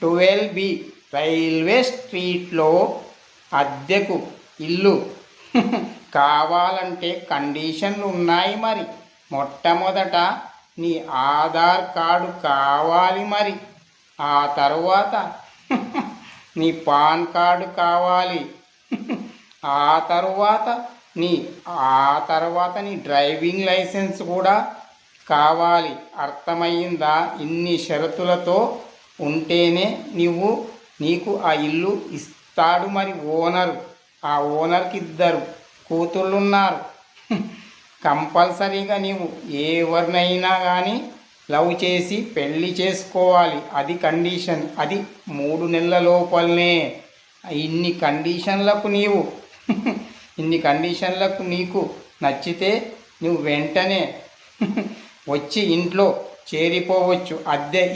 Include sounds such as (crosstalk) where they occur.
Twelve B railway స్ట్రీట్లో అద్దెకు ఇల్లు. కావాలంటే కండిషన్లు ఉన్నాయి మరి. మొట్టమొదట నీ ఆధార్ కార్డు కావాలి మరి. ఆ తర్వాత నీ పాన్ కార్డు కావాలి. ఆ తర్వాత నీ ఆ తర్వాత నీ డ్రైవింగ్ లైసెన్స్ కూడా కావాలి. అర్థమయ్యిందా ఇన్ని షరతులతో ఉంటేనే నువ్వు నీకు ఆ ఇల్లు ఇస్తాడు మరి ఓనరు. ఆ ఓనర్కి ఇద్దరు కూతుళ్ళు ఉన్నారు (laughs) కంపల్సరీగా నీవు ఎవరినైనా కానీ లవ్ చేసి పెళ్ళి చేసుకోవాలి. అది కండిషన్. అది మూడు నెలల లోపలనే. ఇన్ని కండిషన్లకు నీవు. (laughs) ఇన్ని కండిషన్లకు నీకు నచ్చితే నువ్వు వెంటనే (laughs) వచ్చి ఇంట్లో చేరిపోవచ్చు. అద్దె